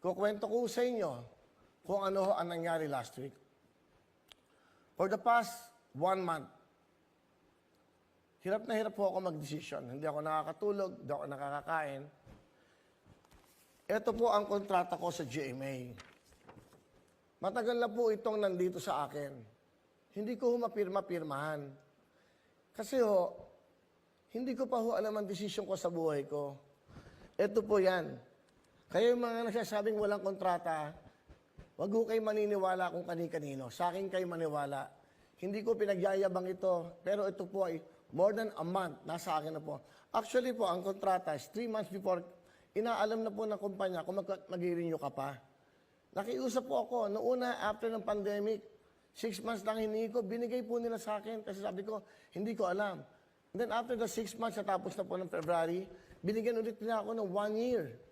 kukwento ko sa inyo kung ano ang nangyari last week. For the past one month, hirap na hirap po ako mag-decision. Hindi ako nakakatulog, hindi ako nakakakain. Ito po ang kontrata ko sa GMA. Matagal na po itong nandito sa akin. Hindi ko mapirma-pirmahan. Kasi ho, hindi ko pa ho alam ang desisyon ko sa buhay ko. Ito po yan. Kaya yung mga nagsasabing walang kontrata, wag ho kayo maniniwala kung kani-kanino. Sa akin kayo maniwala. Hindi ko pinagyayabang ito, pero ito po ay more than a month, nasa akin na po. Actually po, ang kontrata is three months before, inaalam na po ng kumpanya kung mag- mag-renew ka pa. Nakiusap po ako, noong una, after ng pandemic, six months lang hiningi ko, binigay po nila sa akin kasi sabi ko, hindi ko alam. And then after the six months, natapos na po ng February, binigyan ulit nila ako ng one year.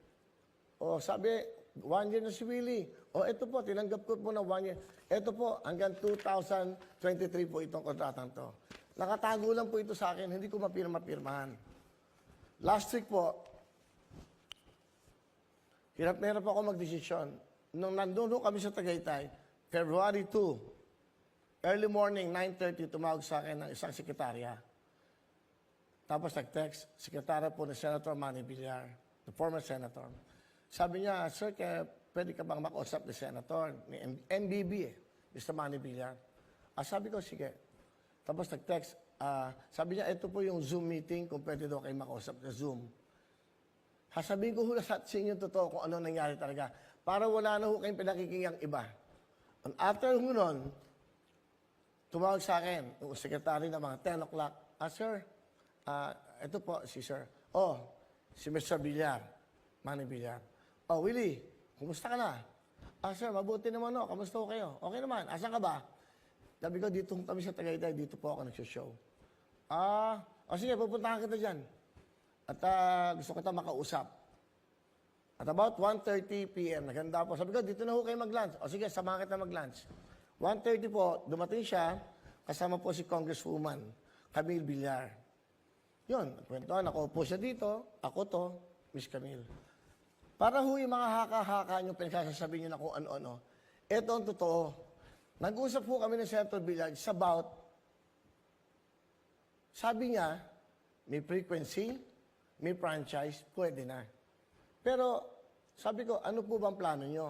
O sabi, one year na si Willie. O ito po, tinanggap ko po na one year. Ito po, hanggang 2023 po itong kontratang to. Nakatago lang po ito sa akin, hindi ko mapirma-pirmahan. Last week po, hirap na hirap ako magdesisyon. Nung nandun kami sa Tagaytay, February 2, early morning, 9.30, tumawag sa akin ng isang sekretarya. Tapos nag-text, sekretarya po ni Senator Manny Villar, the former senator. Sabi niya, Sir, kaya pwede ka bang makausap ni Senator, ni MBB eh, Mr. Manny Villar. Ah, sabi ko, sige. Tapos nag-text, ah, sabi niya, ito po yung Zoom meeting, kung pwede daw kayo makausap sa Zoom. Sasabihin ko hula sa inyo totoo kung ano nangyari talaga. Para wala na ho kayong pinakikingang iba. And after ho nun, tumawag sa akin, yung sekretary na mga 10 o'clock, ah, sir, ah, ito po, si sir. Oh, si Mr. Villar, Manny Villar. Oh, Willie, kumusta ka na? Ah, sir, mabuti naman o. Kamusta ho kayo? Okay naman. Asan ka ba? Sabi ko, dito kami sa Tagaytay, dito po ako nagsishow. Ah, o sige, pupuntahan kita dyan. At ah, gusto kita makausap. At about 1.30 p.m., naganda po. Sabi ko, dito na ho kayo mag-lunch. O sige, samahan kita mag-lunch. 1.30 po, dumating siya, kasama po si Congresswoman Camille Villar. Yun, kwentuhan, ako po siya dito, ako to, Miss Camille. Para ho yung mga haka-haka nyo, pinagsasabi nyo na kung ano-ano. Ito ang totoo. Nag-usap po kami ng Villar it's about, sabi niya, may frequency, may franchise, pwede na. Pero sabi ko, ano po bang plano nyo?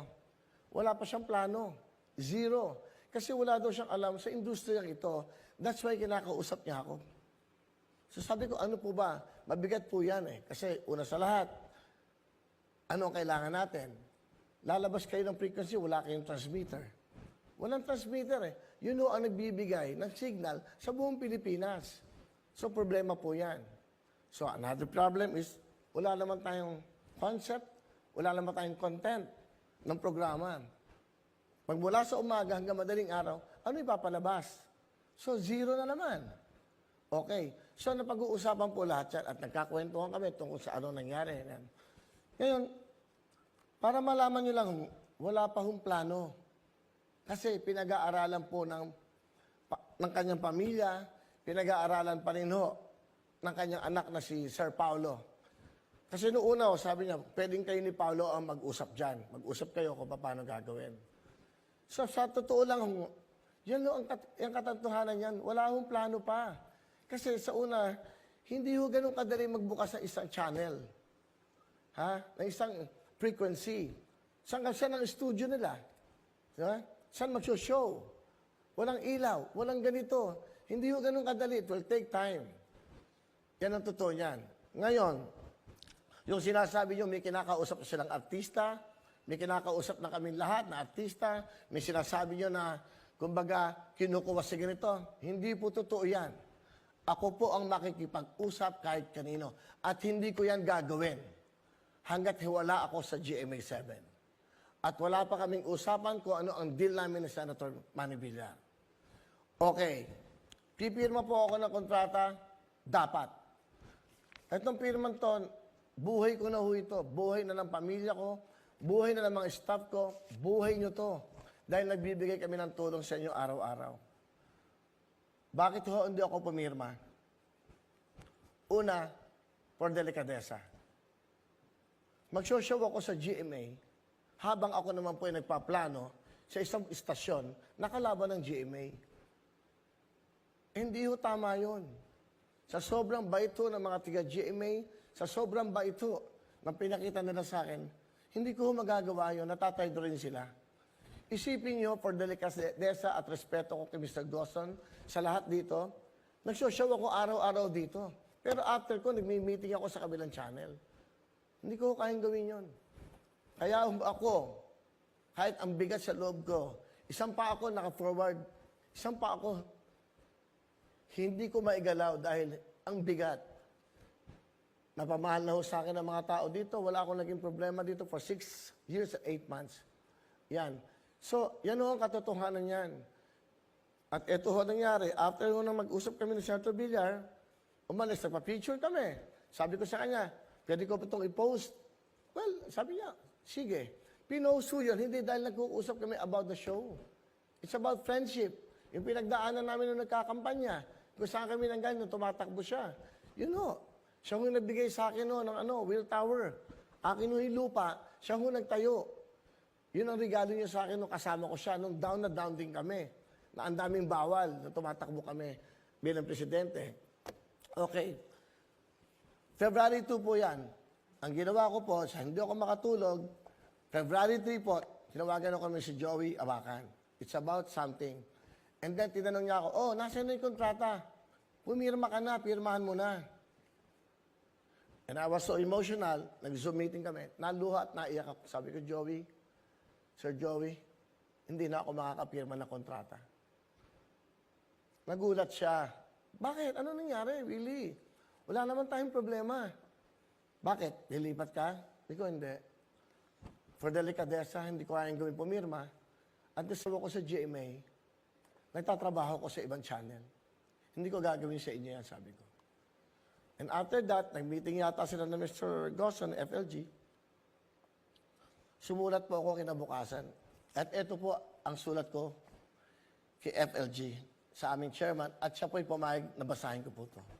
Wala pa siyang plano. Zero. Kasi wala daw siyang alam sa industriya ito. That's why kinakausap niya ako. So sabi ko, ano po ba? Mabigat po yan eh. Kasi una sa lahat, ano ang kailangan natin? Lalabas kayo ng frequency, wala kayong transmitter. Walang transmitter eh. Yun ho ang nagbibigay ng signal sa buong Pilipinas. So problema po yan. So another problem is, wala naman tayong concept, wala naman tayong content ng programa. Magmula sa umaga hanggang madaling araw, ano ipapalabas? So zero na naman. Okay. So napag-uusapan po lahat yan at nagkakwentuhan kami tungkol sa ano nangyari. Yan. Ngayon, para malaman nyo lang, wala pa hong plano. Kasi pinag-aaralan po ng, pa- ng kanyang pamilya, pinag-aaralan pa rin ho ng kanyang anak na si Sir Paulo. Kasi noong una, sabi niya, pwedeng kayo ni Paulo ang mag-usap dyan. Mag-usap kayo kung paano gagawin. So sa totoo lang, yan ho ang, kat- ang katantuhanan yan. Wala hong plano pa. Kasi sa una, hindi ho ganun kadali magbukas ng isang channel. Ha? Ng isang frequency. Saan ka saan ang studio nila? Ha? Saan mag-show? Walang ilaw, walang ganito. Hindi ho ganun kadali. It will take time. Yan ang totoo niyan. Ngayon, yung sinasabi nyo, may kinakausap na silang artista, may kinakausap na kami lahat na artista, may sinasabi nyo na, kumbaga, kinukuha sa ganito. Hindi po totoo yan. Ako po ang makikipag-usap kahit kanino. At hindi ko yan gagawin hanggat wala ako sa GMA7. At wala pa kaming usapan kung ano ang deal namin ni Senator Manny Villar. Okay, pipirma po ako ng kontrata, dapat. Itong pirman to, buhay ko na ho ito. Buhay na ng pamilya ko, buhay na ng mga staff ko, buhay nyo to. Dahil nagbibigay kami ng tulong sa inyo araw-araw. Bakit ho hindi ako pumirma? Una, for delikadesa. Mag-show ako sa GMA habang ako naman po ay nagpaplano sa isang istasyon na kalaban ng GMA. Hindi ho tama yun. Sa sobrang bait ho ng mga tiga GMA, sa sobrang bait ho ng pinakita nila sa akin, hindi ko magagawa yun, natataydo rin sila. Isipin nyo, for delicadeza at respeto ko kay Mr. Dawson, sa lahat dito, nagsoshow ako araw-araw dito. Pero after ko, nagmi-meeting ako sa kabilang channel. Hindi ko kayang gawin yon. Kaya ako, kahit ang bigat sa loob ko, isang pa ako naka-forward, isang pa ako hindi ko maigalaw dahil ang bigat. Napamahal na ho sa akin ng mga tao dito. Wala akong naging problema dito for six years and eight months. Yan. So, yan ho ang katotohanan yan. At ito ho nangyari, after ho nang mag-usap kami ni Senator Villar, umalis, nagpa-picture kami. Sabi ko sa kanya, pwede ko pa itong i-post. Well, sabi niya, sige. Pinost ho yun, hindi dahil nag-uusap kami about the show. It's about friendship. Yung pinagdaanan namin nung nagkakampanya, kung saan kami nang ganyan, tumatakbo siya. You know, siya ho nagbigay sa akin no, ng ano, Will Tower. Akin ho yung lupa, siya ho nagtayo. Yun ang regalo niya sa akin nung kasama ko siya, nung down na down din kami. Na ang daming bawal, na tumatakbo kami bilang presidente. Okay. February 2 po yan. Ang ginawa ko po, sa hindi ako makatulog, February 3 po, tinawagan ako kami si Joey Abacan. It's about something. And then tinanong niya ako, oh, nasa na yung kontrata? Pumirma ka na, pirmahan mo na. And I was so emotional, nag-Zoom meeting kami, naluha at naiyak ako. Sabi ko, Joey, Sir Joey, hindi na ako makakapirma ng kontrata. Nagulat siya. Bakit? Ano nangyari, Willie? Wala naman tayong problema. Bakit? Lilipat ka? Hindi ko, hindi. For delicadeza, hindi ko kayang gawin pumirma. At gusto ko sa GMA, nagtatrabaho ko sa ibang channel. Hindi ko gagawin sa inyo yan, sabi ko. And after that, nag-meeting yata sila na Mr. Gosson, FLG. Sumulat po ako kinabukasan. At ito po ang sulat ko kay FLG sa aming chairman at siya po'y pumayag na basahin ko po ito.